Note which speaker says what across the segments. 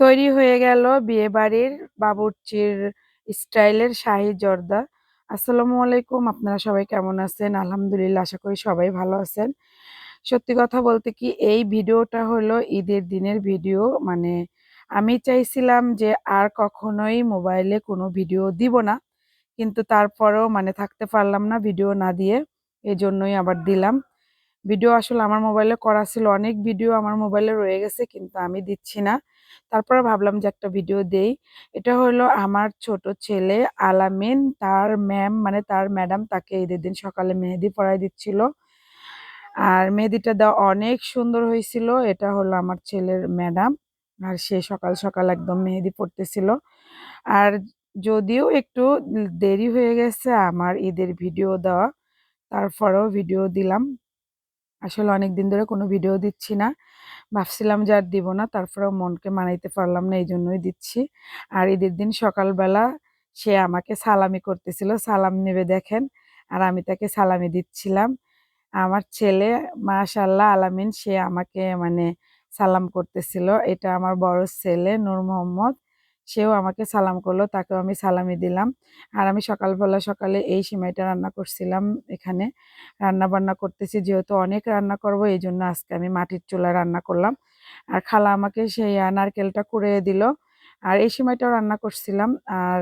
Speaker 1: তৈরি হয়ে গেল বিয়েবাড়ির বাবুর্চির স্টাইলের শাহি জর্দা। আসসালামু আলাইকুম, আপনারা সবাই কেমন আছেন? আলহামদুলিল্লাহ, আশা করি সবাই ভালো আছেন। সত্যি কথা বলতে কি, এই ভিডিওটা হলো ঈদের দিনের ভিডিও। মানে আমি চাইছিলাম যে আর কখনোই মোবাইলে কোনো ভিডিও দিব না। কিন্তু তারপরেও মানে থাকতে পারলাম না ভিডিও না দিয়ে, এজন্যই আবার দিলাম। ভিডিও আসলে আমার মোবাইলে করা ছিল, অনেক ভিডিও আমার মোবাইলে রয়ে গেছে কিন্তু আমি দিচ্ছি না। তারপরে ভাবলাম যে একটা ভিডিও দেই। এটা হলো আমার ছোট ছেলে আলামিন, তার ম্যাম মানে তার ম্যাডাম তাকে ঈদের দিন সকালে মেহেদি পরাই দিচ্ছিল। আর মেহেদিটা দেওয়া অনেক সুন্দর হয়েছিল, এটা হলো আমার ছেলের ম্যাডাম। আর সে সকাল সকাল একদম মেহেদি পড়তেছিল আর যদিও একটু দেরি হয়ে গেছে আমার ঈদের ভিডিও দেওয়া, তারপরেও ভিডিও দিলাম। আসলে অনেক দিন ধরে কোনো ভিডিও দিচ্ছি না। ভাবছিলাম যে আর দিব না, তারপরেও মনকে মানাইতে পারলাম না এই জন্যই দিচ্ছি। আর ঈদের দিন সকালবেলা সে আমাকে সালামি করতেছিল, সালাম নেবে দেখেন, আর আমি তাকে সালামি দিচ্ছিলাম। আমার ছেলে মাশাল্লাহ আলামিন, সে আমাকে মানে সালাম করতেছিল। এটা আমার বড় ছেলে নূর মোহাম্মদ সেও আমাকে সালাম করল, তাকেও আমি সালামি দিলাম। আর আমি সকালবেলা সকালে এই সিমাইটা রান্না করছিলাম এখানে। রান্না বান্না করতেছি, যেহেতু অনেক রান্না করব, এই জন্য আজকে আমি মাটির চুলায় রান্না করলাম। আর খালা আমাকে সেই নারকেলটা কুড়ে দিল। আর এই সময়টাও রান্না করছিলাম। আর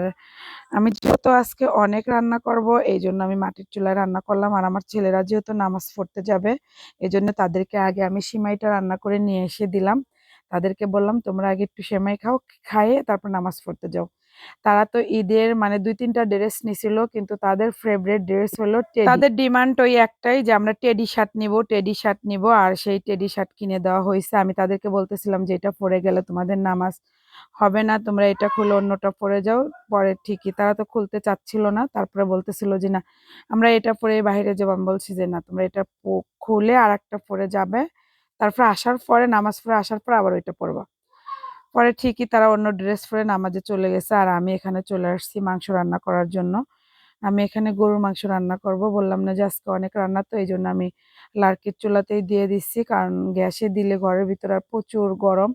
Speaker 1: আমি যেহেতু আজকে অনেক রান্না করব, এই জন্য আমি মাটির চুলায় রান্না করলাম। আর আমার ছেলেরা যেহেতু নামাজ পড়তে যাবে, এই জন্য তাদেরকে আগে আমি সিমাইটা রান্না করে নিয়ে এসে দিলাম। তাদেরকে বললাম, তোমরা আগে একটু সেমাই খাও, খাইয়ে তারপর নামাজ পড়তে যাও। তারা তো ঈদের মানে দুই তিনটা ড্রেস নিছিল, কিন্তু তাদের ফেভারিট ড্রেস হলো তাদের ডিমান্ড ওই একটাই যে, আমরা টেডি শার্ট নিব, টেডি শার্ট নিব, আর সেই টেডি শার্ট কিনে দেওয়া হয়েছে আমি তাদেরকে বলতেছিলাম যে, এটা পরে গেলে তোমাদের নামাজ হবে না, তোমরা এটা খুলে অন্যটা পরে যাও। পরে ঠিকই, তারা তো খুলতে চাচ্ছিল না, তারপরে বলতেছিল যে, না, আমরা এটা পরে বাইরে যাব। আমি বলছি যে, না, তোমরা এটা খুলে আর একটা পরে যাবে। তারপর আসার পরে, নামাজ পড়ে আসার পর আবার ওইটা পরবা পরে ঠিকই তারা অন্য ড্রেস পরে নামাজে চলে গেছে আর আমি এখানে চলে আসছি মাংস রান্না করার জন্য। আমি এখানে গরুর মাংস রান্না করব। বললাম না যে আজকে অনেক রান্না, তো এই জন্য আমি লার্কির চুলাতেই দিয়ে দিচ্ছি। কারণ গ্যাসে দিলে ঘরের ভিতরে আর প্রচুর গরম।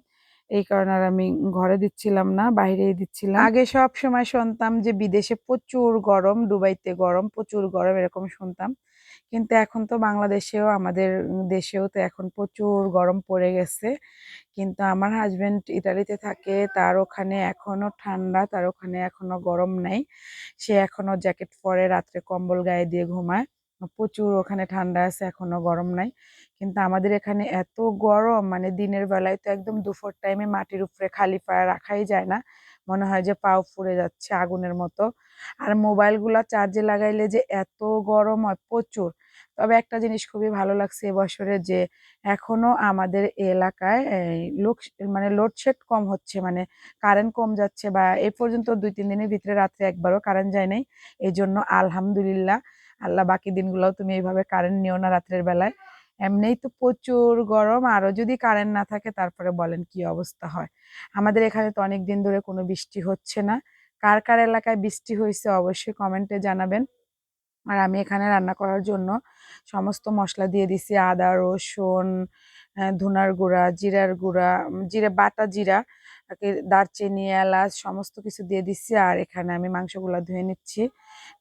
Speaker 1: এই কারণে আর আমি ঘরে দিচ্ছিলাম না, বাইরেই দিচ্ছিলাম। আগে সব সময় শুনতাম যে বিদেশে প্রচুর গরম, দুবাইতে গরম, প্রচুর গরম, এরকম শুনতাম। কিন্তু এখন তো বাংলাদেশেও, আমাদের দেশেও তো এখন প্রচুর গরম পড়ে গেছে। কিন্তু আমার হাজব্যান্ড ইতালিতে থাকে, তার ওখানে এখনও ঠান্ডা, তার ওখানে এখনও গরম নেই। সে এখনও জ্যাকেট পরে রাত্রে কম্বল গায়ে দিয়ে ঘুমায়। প্রচুর ওখানে ঠান্ডা আছে, এখনও গরম নাই। কিন্তু আমাদের এখানে এত গরম মানে দিনের বেলায় তো একদম দুপুর টাইমে মাটির উপরে খালি পায়ে রাখাই যায় না। মনে হয় যে পাও ফুরে যাচ্ছে আগুনের মতো। আর মোবাইলগুলো চার্জে লাগাইলে যে এত গরম হয়, প্রচুর। তবে একটা জিনিস খুবই ভালো লাগছে এবছরে যে এখনও আমাদের এলাকায় লোক মানে লোডশেড কম হচ্ছে মানে কারেন্ট কম যাচ্ছে বা এ পর্যন্ত দুই, তিন দিনের ভিতরে রাত্রে একবারও কারেন্ট যায় নাই। এই জন্য আলহামদুলিল্লাহ, আল্লাহ বাকি দিনগুলোও তুমি এইভাবে কারেন্ট নিও না রাত্রের বেলায়। এমনিই তো প্রচুর গরম আরও যদি কারেন্ট না থাকে তারপরে বলেন কি অবস্থা হয়। আমাদের এখানে তো অনেক দিন ধরে কোনো বৃষ্টি হচ্ছে না। কার কার এলাকায় বৃষ্টি হয়েছে অবশ্যই কমেন্টে জানাবেন। আর আমি এখানে রান্না করার জন্য সমস্ত মশলা দিয়ে দিছি, আদা, রসুন ধুনার গুঁড়া, জিরার গুঁড়া জিরা, বাটা জিরা দারচিনি, এলাচ সমস্ত কিছু দিয়ে দিচ্ছি আর এখানে আমি মাংসগুলো ধুয়ে নিচ্ছি।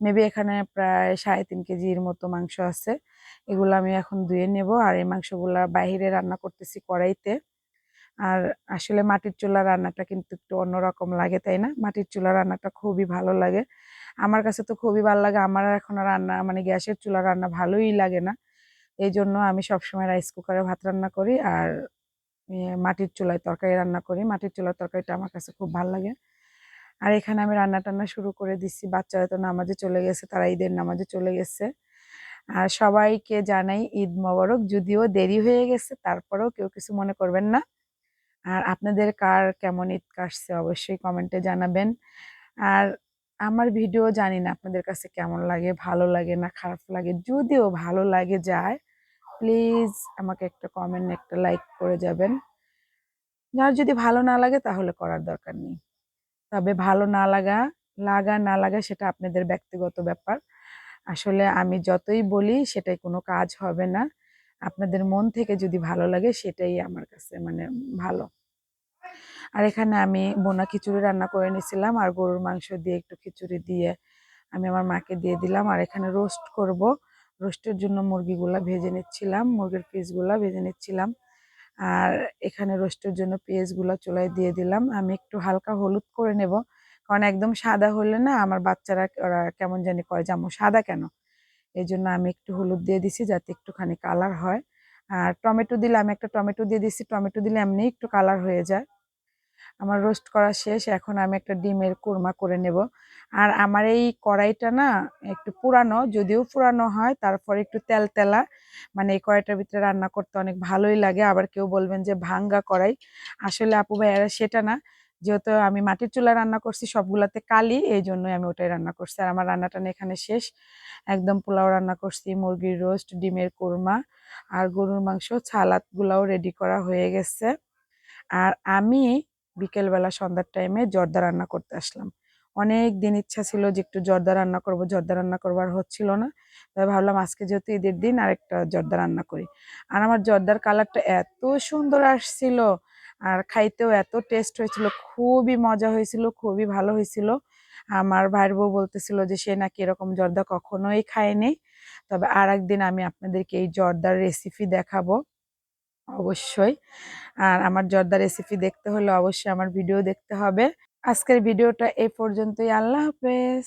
Speaker 1: মেবি এখানে প্রায় সাড়ে তিন কেজির মতো মাংস আছে। এগুলো আমি এখন ধুয়ে নেব আর এই মাংসগুলো বাহিরে রান্না করতেছি কড়াইতে। আর আসলে মাটির চুলা রান্নাটা কিন্তু একটু অন্যরকম লাগে, তাই না? মাটির চুলা রান্নাটা খুবই ভালো লাগে। আমার কাছে তো খুবই ভালো লাগে। আমার এখন রান্না মানে গ্যাসের চুলা রান্না ভালোই লাগে না। এই জন্য আমি সবসময় রাইস কুকারে ভাত রান্না করি আর মাটির চুলায় তরকারি রান্না করি। মাটির চুলার তরকারিটা আমার কাছে খুব ভালো লাগে। আর এখানে আমি রান্না টান্না শুরু করে দিচ্ছি বাচ্চারা তো নামাজে চলে গেছে, তারা ঈদের নামাজে চলে গেছে। আর সবাইকে জানাই ঈদ মোবারক। যদিও দেরি হয়ে গেছে, তারপরেও কেউ কিছু মনে করবেন না। আর আপনাদের কার কেমন ঈদ কাটছে অবশ্যই কমেন্টে জানাবেন। আর আমার ভিডিও জানি না আপনাদের কাছে কেমন লাগে, ভালো লাগে না, খারাপ লাগে। যদিও ভালো লাগে যায় প্লিজ আমাকে একটা কমেন্ট একটা লাইক করে যাবেন। যার যদি ভালো না লাগে তাহলে করার দরকার নেই। তবে ভালো না লাগা লাগা না লাগা সেটা আপনাদের ব্যক্তিগত ব্যাপার। আসলে আমি যতই বলি সেটাই কোনো কাজ হবে না। আপনাদের মন থেকে যদি ভালো লাগে সেটাই আমার কাছে মানে ভালো। আর এখানে আমি বোনা খিচুড়ি রান্না করে নিয়েছিলাম আর গরুর মাংস দিয়ে একটু খিচুড়ি দিয়ে আমি আমার মাকে দিয়ে দিলাম। আর এখানে রোস্ট করব। রোস্টের জন্য মুরগিগুলা ভেজে নিচ্ছিলাম, মুরগির পিসগুলা ভেজে নিচ্ছিলাম। আর এখানে রোস্টের জন্য পেঁয়াজগুলো চুলায় দিয়ে দিলাম। আমি একটু হালকা হলুদ করে নেব, কারণ একদম সাদা হলে না আমার বাচ্চারা ওরা কেমন জানি কয় জামু সাদা কেন? এই জন্য আমি একটু হলুদ দিয়ে দিছি যাতে একটুখানি কালার হয়। আর টমেটো দিলে, আমি একটা টমেটো দিয়ে দিছি, টমেটো দিলে এমনি একটু কালার হয়ে যায়। আমার রোস্ট করা শেষ, এখন আমি একটা ডিমের কুরমা করে নেব। আর আমার এই কড়াইটা না একটু পুরানো, যদিও পুরানো হয়, তারপর একটু তেল তেলা মানে এই কড়াইটার ভিতরে রান্না করতে অনেক ভালোই লাগে। আবার কেউ বলবেন যে ভাঙ্গা কড়াই, আসলে আপু ভাইয়ারা সেটা না। যেহেতু আমি মাটির চুলা রান্না করছি, সবগুলাতে কালি, এই জন্যই আমি ওটাই রান্না করছি। আর আমার রান্নাটা না এখানে শেষ। একদম পোলাও রান্না করছি, মুরগির রোস্ট ডিমের কোরমা, আর গরুর মাংস ছালাদগুলাও রেডি করা হয়ে গেছে। আর আমি বিকেলবেলা সন্ধ্যার টাইমে জর্দা রান্না করতে আসলাম। অনেক দিন ইচ্ছা ছিল যে একটু জর্দা রান্না করব, জর্দা রান্না করবার হচ্ছিল না। তাই ভাবলাম আজকে যেহেতু ঈদের দিন আর একটা জর্দা রান্না করি। আর আমার জর্দার কালারটা এত সুন্দর আসছিল, আর খাইতেও এত টেস্ট হয়েছিল, খুবই মজা হয়েছিল, খুবই ভালো হয়েছিল। আমার ভাইয়ের বউ বলতেছিল যে সে নাকি এরকম জর্দা কখনোই খায়নি। তবে আর একদিন আমি আপনাদেরকে এই জর্দার রেসিপি দেখাবো। অবশ্যই। আর আমার জর্দা রেসিপি দেখতে হলে অবশ্যই আমার ভিডিও দেখতে হবে। আজকের ভিডিওটা এই পর্যন্তই। আল্লাহ হাফেজ।